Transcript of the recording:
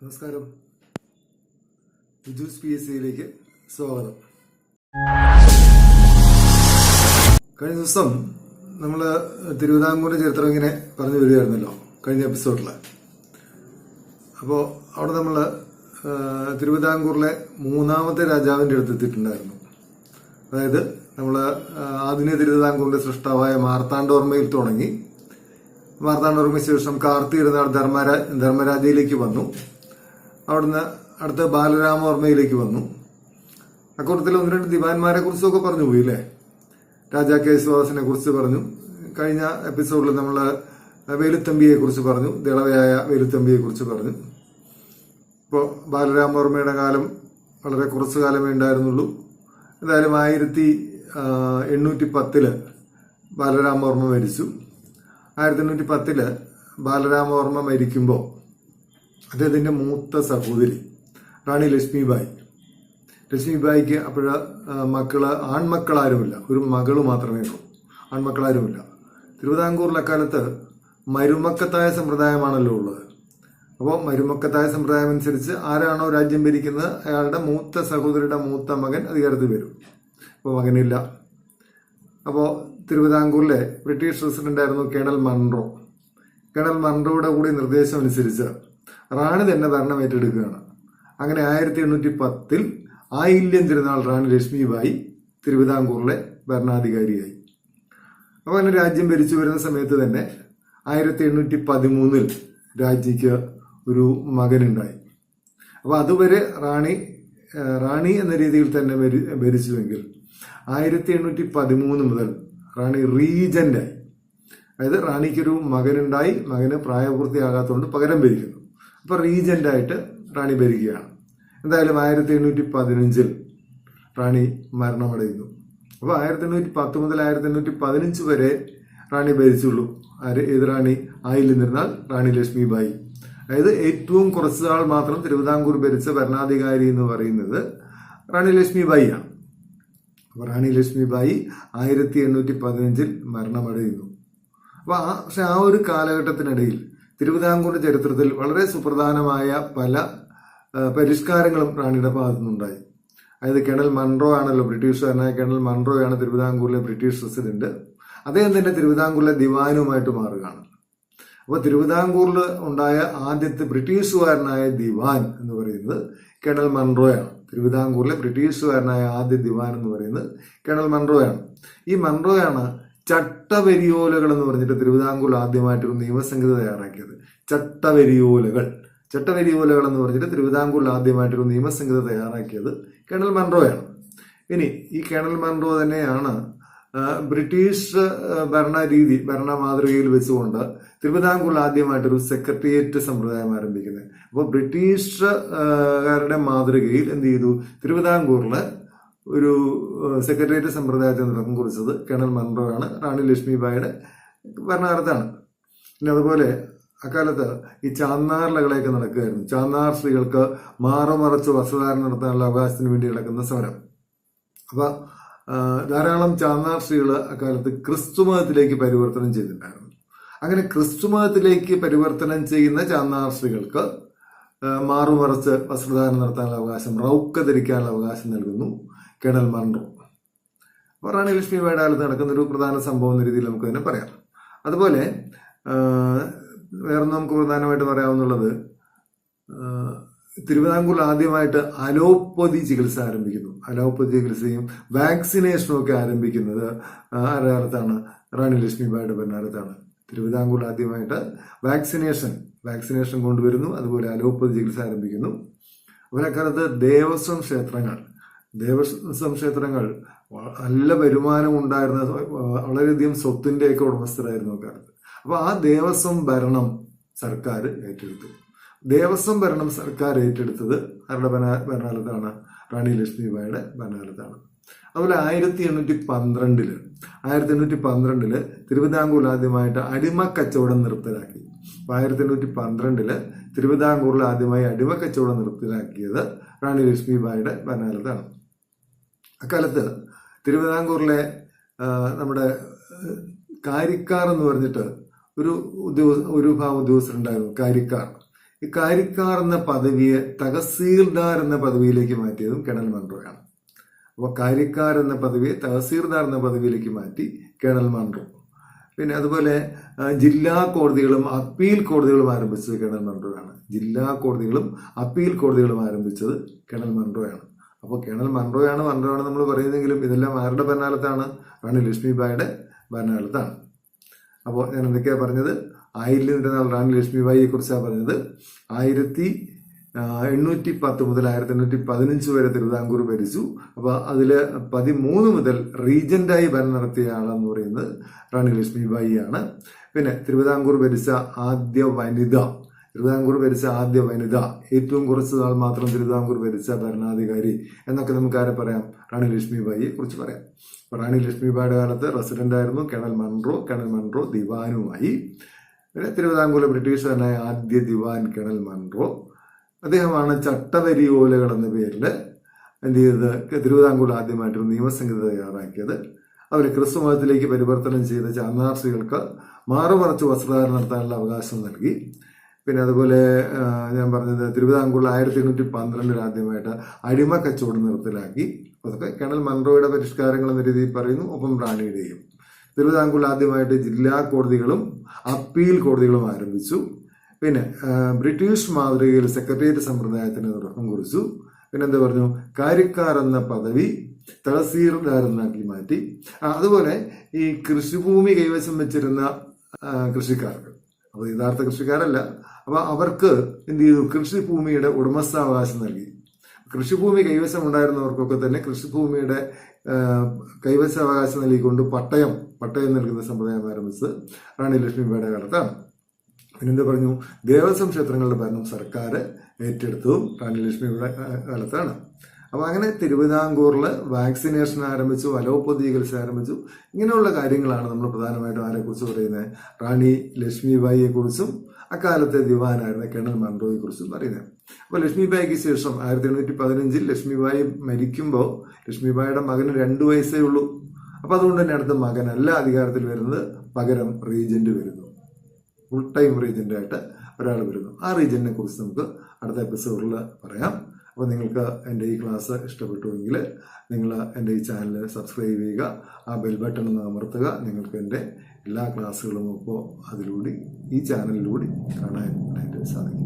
നമസ്കാരം. Viju's P S സിയിലേക്ക് സ്വാഗതം. കഴിഞ്ഞ ദിവസം നമ്മൾ തിരുവിതാംകൂറിന്റെ ചരിത്രം ഇങ്ങനെ പറഞ്ഞു വരികയായിരുന്നല്ലോ കഴിഞ്ഞ എപ്പിസോഡിൽ അപ്പോൾ അവിടെ നമ്മൾ തിരുവിതാംകൂറിലെ മൂന്നാമത്തെ രാജാവിന്റെ അടുത്ത് എത്തിയിട്ടുണ്ടായിരുന്നു. അതായത് നമ്മൾ ആധുനിക തിരുവിതാംകൂറിന്റെ സൃഷ്ടാവായ മാർത്താണ്ഡോർമ്മയിൽ തുടങ്ങി. മാർത്താണ്ഡോർമ്മയ്ക്ക് ശേഷം ധർമ്മരാ ധർമ്മരാജയിലേക്ക് വന്നു. അവിടുന്ന് അടുത്ത ബാലരാമവർമ്മയിലേക്ക് വന്നു. അക്കൂട്ടത്തിൽ ഒന്ന് രണ്ട് ദിവാൻമാരെ കുറിച്ചൊക്കെ പറഞ്ഞു പോയി അല്ലേ? രാജാ കേശവാസിനെ കുറിച്ച് പറഞ്ഞു. കഴിഞ്ഞ എപ്പിസോഡിൽ നമ്മൾ വേലുത്തമ്പിയെ കുറിച്ച് പറഞ്ഞു. ദളവയായ വേലുത്തമ്പിയെ കുറിച്ച് പറഞ്ഞു. ഇപ്പോൾ ബാലരാമവർമ്മയുടെ കാലം വളരെ കുറച്ചു കാലമേ ഉണ്ടായിരുന്നുള്ളൂ. എന്തായാലും ആയിരത്തി എണ്ണൂറ്റി പത്തിൽ ബാലരാമവർമ്മ മരിച്ചു. ആയിരത്തി എണ്ണൂറ്റി പത്തിൽ ബാലരാമവർമ്മ മരിക്കുമ്പോൾ അദ്ദേഹത്തിന്റെ മൂത്ത സഹോദരി റാണി ലക്ഷ്മിബായി. ലക്ഷ്മിബായിക്ക് അപ്പോഴ മക്കൾ ആൺമക്കളാരുമില്ല. ഒരു മകൾ മാത്രമേ ഉള്ളൂ. ആൺമക്കളാരുമില്ല. തിരുവിതാംകൂറിൽ അക്കാലത്ത് മരുമക്കത്തായ സമ്പ്രദായമാണല്ലോ ഉള്ളത്. അപ്പോൾ മരുമക്കത്തായ സമ്പ്രദായം അനുസരിച്ച് ആരാണോ രാജ്യം ഭരിക്കുന്നത് അയാളുടെ മൂത്ത സഹോദരിയുടെ മൂത്ത മകൻ അധികാരത്തിൽ വരും. അപ്പോൾ മകനില്ല. അപ്പോൾ തിരുവിതാംകൂറിലെ ബ്രിട്ടീഷ് പ്രസിഡന്റ് ആയിരുന്നു കേണൽ മൺറോ. കേണൽ മൺറോയുടെ കൂടി നിർദ്ദേശം അനുസരിച്ച് റാണി തന്നെ ഭരണം ഏറ്റെടുക്കുകയാണ്. അങ്ങനെ ആയിരത്തി എണ്ണൂറ്റി പത്തിൽ ആയില്യം തിരുനാൾ റാണി ലക്ഷ്മിബായി തിരുവിതാംകൂറിലെ ഭരണാധികാരിയായി. അപ്പോൾ അങ്ങനെ രാജ്യം ഭരിച്ചു വരുന്ന സമയത്ത് തന്നെ ആയിരത്തി എണ്ണൂറ്റി പതിമൂന്നിൽ രാജിക്ക് ഒരു മകനുണ്ടായി. അപ്പോൾ അതുവരെ റാണി റാണി എന്ന രീതിയിൽ തന്നെ ഭരി- ഭരിച്ചുവെങ്കിൽ ആയിരത്തി എണ്ണൂറ്റി പതിമൂന്ന് മുതൽ റാണി റീജന്റായി. അതായത് റാണിക്കൊരു മകനുണ്ടായി മകന് പ്രായപൂർത്തിയാകാത്തതുകൊണ്ട് പകരം ഭരിക്കുന്നു. അപ്പൊ റീജന്റായിട്ട് റാണി ഭരിക്കുകയാണ്. എന്തായാലും ആയിരത്തി എണ്ണൂറ്റി പതിനഞ്ചിൽ റാണി മരണമടയുന്നു. അപ്പൊ ആയിരത്തി എണ്ണൂറ്റി പത്ത് മുതൽ ആയിരത്തി എണ്ണൂറ്റി പതിനഞ്ച് വരെ റാണി ഭരിച്ചുള്ളൂ. ആര് ഏത് റാണി? ആയില്ലെന്നിരുന്നാൽ റാണി ലക്ഷ്മിബായി. അതായത് ഏറ്റവും കുറച്ച് നാൾ മാത്രം തിരുവിതാംകൂർ ഭരിച്ച ഭരണാധികാരി എന്ന് പറയുന്നത് റാണി ലക്ഷ്മിബായിയാണ്. അപ്പോൾ റാണി ലക്ഷ്മിബായി ആയിരത്തി എണ്ണൂറ്റി പതിനഞ്ചിൽ മരണമടയുന്നു. അപ്പോൾ ആ പക്ഷെ ആ ഒരു കാലഘട്ടത്തിനിടയിൽ തിരുവിതാംകൂറിന്റെ ചരിത്രത്തിൽ വളരെ സുപ്രധാനമായ പല പരിഷ്കാരങ്ങളും റാണിയുടെ ഭാഗത്തു നിന്നുണ്ടായി അതായത് കേണൽ മൺറോ ആണല്ലോ ബ്രിട്ടീഷുകാരനായ കേണൽ മൺറോയാണ് തിരുവിതാംകൂറിലെ ബ്രിട്ടീഷ് പ്രസിഡന്റ് അദ്ദേഹം തന്നെ തിരുവിതാംകൂറിലെ ദിവാനുമായിട്ട് മാറുകയാണ്. അപ്പോൾ തിരുവിതാംകൂറിൽ ഉണ്ടായ ആദ്യത്തെ ബ്രിട്ടീഷുകാരനായ ദിവാൻ എന്ന് പറയുന്നത് കേണൽ മൺറോയാണ്. തിരുവിതാംകൂറിലെ ബ്രിട്ടീഷുകാരനായ ആദ്യ ദിവാൻ എന്ന് പറയുന്നത് കേണൽ മൺറോയാണ്. ഈ മൺറോയാണ് ചട്ടവരിയോലകൾ എന്ന് പറഞ്ഞിട്ട് തിരുവിതാംകൂറിൽ ആദ്യമായിട്ടൊരു നിയമസംഹിത തയ്യാറാക്കിയത്. ചട്ടവെരിയോലകൾ. ചട്ടവെരിയോലകൾ എന്ന് പറഞ്ഞിട്ട് തിരുവിതാംകൂറിൽ ആദ്യമായിട്ടൊരു നിയമസംഹിത തയ്യാറാക്കിയത് കേണൽ മൺറോയാണ്. ഇനി ഈ കേണൽ മൺറോ തന്നെയാണ് ബ്രിട്ടീഷ് ഭരണ രീതി ഭരണ മാതൃകയിൽ വെച്ചുകൊണ്ട് തിരുവിതാംകൂറിൽ ആദ്യമായിട്ടൊരു സെക്രട്ടേറിയറ്റ് സമ്പ്രദായം ആരംഭിക്കുന്നത്. അപ്പോൾ ബ്രിട്ടീഷുകാരുടെ മാതൃകയിൽ എന്ത് ചെയ്തു? തിരുവിതാംകൂറിൽ ഒരു സെക്രട്ടേറിയറ്റ് സമ്പ്രദായത്തിന് തുടക്കം കുറിച്ചത് കേണൽ മൺറോ ആണ് റാണി ലക്ഷ്മിബായിയുടെ ഭരണകാലത്താണ്. പിന്നെ അതുപോലെ അക്കാലത്ത് ഈ ചാന്നാർലകളെയൊക്കെ നടക്കുകയായിരുന്നു. ചാന്നാർ സ്ത്രീകൾക്ക് മാറുമറച്ച് വസ്ത്രധാരണം നടത്താനുള്ള അവകാശത്തിന് വേണ്ടി നടക്കുന്ന സമരം. അപ്പോൾ ധാരാളം ചാന്നാർ സ്ത്രീകൾ അക്കാലത്ത് ക്രിസ്തു മതത്തിലേക്ക് പരിവർത്തനം ചെയ്തിട്ടുണ്ടായിരുന്നു. അങ്ങനെ ക്രിസ്തു മതത്തിലേക്ക് പരിവർത്തനം ചെയ്യുന്ന ചാന്നാർ സ്ത്രീകൾക്ക് മാറുമറച്ച് വസ്ത്രധാരണം നടത്താനുള്ള അവകാശം റൗക്ക ധരിക്കാനുള്ള അവകാശം നൽകുന്നു. കേണൽ മൺറോ അപ്പോൾ റാണി ലക്ഷ്മിബായുടെ കാലത്ത് നടക്കുന്ന ഒരു പ്രധാന സംഭവം എന്ന രീതിയിൽ നമുക്ക് തന്നെ പറയാം. അതുപോലെ വേറൊന്നും വേറെ നമുക്ക് പ്രധാനമായിട്ട് പറയാവുന്നുള്ളത് തിരുവിതാംകൂർ ആദ്യമായിട്ട് അലോപ്പതി ചികിത്സ ആരംഭിക്കുന്നു. അലോപ്പതി ചികിത്സയും വാക്സിനേഷനും ഒക്കെ ആരംഭിക്കുന്നത് ആ, ആരുടെ കാലത്താണ് റാണി ലക്ഷ്മിബായുടെ ഭരണകാലത്താണ് തിരുവിതാംകൂറിൽ ആദ്യമായിട്ട് വാക്സിനേഷൻ വാക്സിനേഷൻ കൊണ്ടുവരുന്നു. അതുപോലെ അലോപ്പതി ചികിത്സ ആരംഭിക്കുന്നു. അതുപോലെ അക്കാലത്ത് ദേവസ്വം ക്ഷേത്രങ്ങൾ ദേവസ്വം ക്ഷേത്രങ്ങൾ നല്ല വരുമാനം ഉണ്ടായിരുന്ന വളരെയധികം സ്വത്തിന്റെയൊക്കെ ഉടമസ്ഥരായിരുന്നു അക്കാലത്ത് അപ്പോൾ ആ ദേവസ്വം ഭരണം സർക്കാർ ഏറ്റെടുത്തു. ദേവസ്വം ഭരണം സർക്കാർ ഏറ്റെടുത്തത് ആരുടെ ഭരണ- ഭരണകാലത്താണ് റാണി ലക്ഷ്മിബായുടെ ഭരണകാലത്താണ് അതുപോലെ ആയിരത്തി എണ്ണൂറ്റി പന്ത്രണ്ടിൽ ആയിരത്തി എണ്ണൂറ്റി പന്ത്രണ്ടിൽ തിരുവിതാംകൂറിൽ ആദ്യമായിട്ട് അടിമ കച്ചവടം നിർത്തലാക്കി. അപ്പൊ ആയിരത്തി എണ്ണൂറ്റി പന്ത്രണ്ടിൽ തിരുവിതാംകൂറിൽ ആദ്യമായി അടിമ കച്ചവടം നിർത്തലാക്കിയത് റാണി ലക്ഷ്മിബായുടെ ഭരണകാലത്താണ് അക്കാലത്ത് തിരുവിതാംകൂറിലെ നമ്മുടെ കാരിക്കാർ എന്ന് പറഞ്ഞിട്ട് ഒരു ഉദ്യോഗ ഒരു വിഭാഗം ഉദ്യോഗസ്ഥരുണ്ടായിരുന്നു കാരിക്കാർ ഈ കാരിക്കാർ എന്ന പദവിയെ തഹസീൽദാർ എന്ന പദവിയിലേക്ക് മാറ്റിയതും കേണൽ മൺട്രോയാണ് അപ്പോൾ കാരിക്കാർ എന്ന പദവിയെ തഹസീൽദാർ എന്ന പദവിയിലേക്ക് മാറ്റി കേണൽ മൺട്രോ പിന്നെ അതുപോലെ ജില്ലാ കോടതികളും അപ്പീൽ കോടതികളും ആരംഭിച്ചത് കേണൽ മൺട്രോയാണ് ജില്ലാ കോടതികളും അപ്പീൽ കോടതികളും ആരംഭിച്ചത് കേണൽ മൺട്രോയാണ് അപ്പോൾ കേണൽ മൺറോയാണ് മൺറോയാണ് നമ്മൾ പറയുന്നെങ്കിലും ഇതെല്ലാം ആരുടെ ഭരണകാലത്താണ്? റാണി ലക്ഷ്മി ബായിയുടെ ഭരണകാലത്താണ്. അപ്പോൾ ഞാൻ എന്തൊക്കെയാണ് പറഞ്ഞത്? ആയിരത്തി നാൾ റാണി ലക്ഷ്മിബായിയെ കുറിച്ചാണ് പറഞ്ഞത്. ആയിരത്തി എണ്ണൂറ്റി പത്ത് മുതൽ ആയിരത്തി എണ്ണൂറ്റി പതിനഞ്ച് വരെ തിരുവിതാംകൂർ ഭരിച്ചു. അപ്പോൾ അതിൽ പതിമൂന്ന് മുതൽ റീജന്റായി ഭരണം നടത്തിയ ആളെന്ന് പറയുന്നത് റാണി ലക്ഷ്മിബായി ആണ് പിന്നെ തിരുവിതാംകൂർ ഭരിച്ച ആദ്യ വനിത തിരുവിതാംകൂർ ഭരിച്ച ആദ്യ വനിത ഏറ്റവും കുറച്ച് നാൾ മാത്രം തിരുവിതാംകൂർ ഭരിച്ച ഭരണാധികാരി എന്നൊക്കെ നമുക്ക് ആരെ പറയാം? റാണി ലക്ഷ്മിബായിയെ കുറിച്ച് പറയാം. റാണി ലക്ഷ്മിബായിയുടെ കാലത്ത് റെസിഡന്റ് ആയിരുന്നു കേണൽ മൺറോ കേണൽ മൺറോ ദിവാനുമായി. പിന്നെ തിരുവിതാംകൂർ ബ്രിട്ടീഷുകാരനായ ആദ്യ ദിവാൻ കേണൽ മൺറോ. അദ്ദേഹമാണ് ചട്ടവരി ഓലകൾ എന്ന പേരിൽ എന്ത് ചെയ്തത്? തിരുവിതാംകൂർ ആദ്യമായിട്ടൊരു നിയമസംഹിത തയ്യാറാക്കിയത്. അവർ ക്രിസ്തു മതത്തിലേക്ക് പരിവർത്തനം ചെയ്ത ചാന്നാർസികൾക്ക് മാറുമറച്ച് വസ്ത്രധാരണം നടത്താനുള്ള അവകാശം നൽകി. പിന്നെ അതുപോലെ ഞാൻ പറഞ്ഞത് തിരുവിതാംകൂർ ആയിരത്തി എണ്ണൂറ്റി പന്ത്രണ്ടിൽ ആദ്യമായിട്ട് അടിമ കച്ചവടം നിർത്തലാക്കി. അതൊക്കെ കേണൽ മൺറോയുടെ പരിഷ്കാരങ്ങൾ എന്ന രീതിയിൽ പറയുന്നു ഒപ്പം റാണിയുടെയും. തിരുവിതാംകൂറിൽ ആദ്യമായിട്ട് ജില്ലാ കോടതികളും അപ്പീൽ കോടതികളും ആരംഭിച്ചു. പിന്നെ ബ്രിട്ടീഷ് മാതൃകയിൽ സെക്രട്ടേറിയറ്റ് സമ്പ്രദായത്തിന് തുടക്കം കുറിച്ചു. പിന്നെന്താ പറഞ്ഞു? കാര്യക്കാർ എന്ന പദവി തഹസീൽദാരെന്നാക്കി മാറ്റി. അതുപോലെ ഈ കൃഷിഭൂമി കൈവശം വെച്ചിരുന്ന കൃഷിക്കാർക്ക് അപ്പോൾ യഥാർത്ഥ കൃഷിക്കാരല്ല. അപ്പോൾ അവർക്ക് എന്ത് ചെയ്തു? കൃഷിഭൂമിയുടെ ഉടമസ്ഥാവകാശം നൽകി. കൃഷിഭൂമി കൈവശം ഉണ്ടായിരുന്നവർക്കൊക്കെ തന്നെ കൃഷിഭൂമിയുടെ കൈവശാവകാശം നൽകിക്കൊണ്ട് പട്ടയം പട്ടയം നൽകുന്ന സമ്പ്രദായം ആരംഭിച്ചത് റാണി ലക്ഷ്മിബായുടെ കാലത്താണ്. പിന്നെന്ത് പറഞ്ഞു? ദേവസ്വം ക്ഷേത്രങ്ങളുടെ ഭരണം സർക്കാർ ഏറ്റെടുത്തതും റാണി ലക്ഷ്മിയുടെ കാലത്താണ്. അപ്പോൾ അങ്ങനെ തിരുവിതാംകൂറിൽ വാക്സിനേഷൻ ആരംഭിച്ചു അലോപ്പതി ചികിത്സ ആരംഭിച്ചു. ഇങ്ങനെയുള്ള കാര്യങ്ങളാണ് നമ്മൾ പ്രധാനമായിട്ടും ആരെക്കുറിച്ച് പറയുന്നത്. റാണി ലക്ഷ്മിബായിയെ കുറിച്ചും അക്കാലത്തെ ദിവാനായിരുന്ന കേണൽ മൺറോയെ കുറിച്ചും പറയുന്നത്. അപ്പോൾ ലക്ഷ്മിബായിക്ക് ശേഷം ആയിരത്തി എണ്ണൂറ്റി പതിനഞ്ചിൽ ലക്ഷ്മിബായി മരിക്കുമ്പോൾ ലക്ഷ്മിബായിയുടെ മകന് രണ്ടു വയസ്സേ ഉള്ളൂ. അപ്പോൾ അതുകൊണ്ട് തന്നെ അടുത്ത മകനല്ല അധികാരത്തിൽ വരുന്നത്. പകരം റീജന്റ് വരുന്നു. ഫുൾ ടൈം റീജന്റായിട്ട് ഒരാൾ വരുന്നു. ആ റീജനെ കുറിച്ച് നമുക്ക് അടുത്ത എപ്പിസോഡിൽ പറയാം. അപ്പോൾ നിങ്ങൾക്ക് എന്റെ ഈ ക്ലാസ് ഇഷ്ടപ്പെട്ടുവെങ്കിൽ നിങ്ങൾ എന്റെ ഈ ചാനൽ സബ്സ്ക്രൈബ് ചെയ്യുക ആ ബെൽ ബട്ടൺ ഒന്ന് അമർത്തുക. നിങ്ങൾക്ക് എന്റെ എല്ലാ ക്ലാസ്സുകളും ഇപ്പോൾ അതിലൂടെ ഈ ചാനലിലൂടെ കാണാനായിട്ട് സാധിക്കും.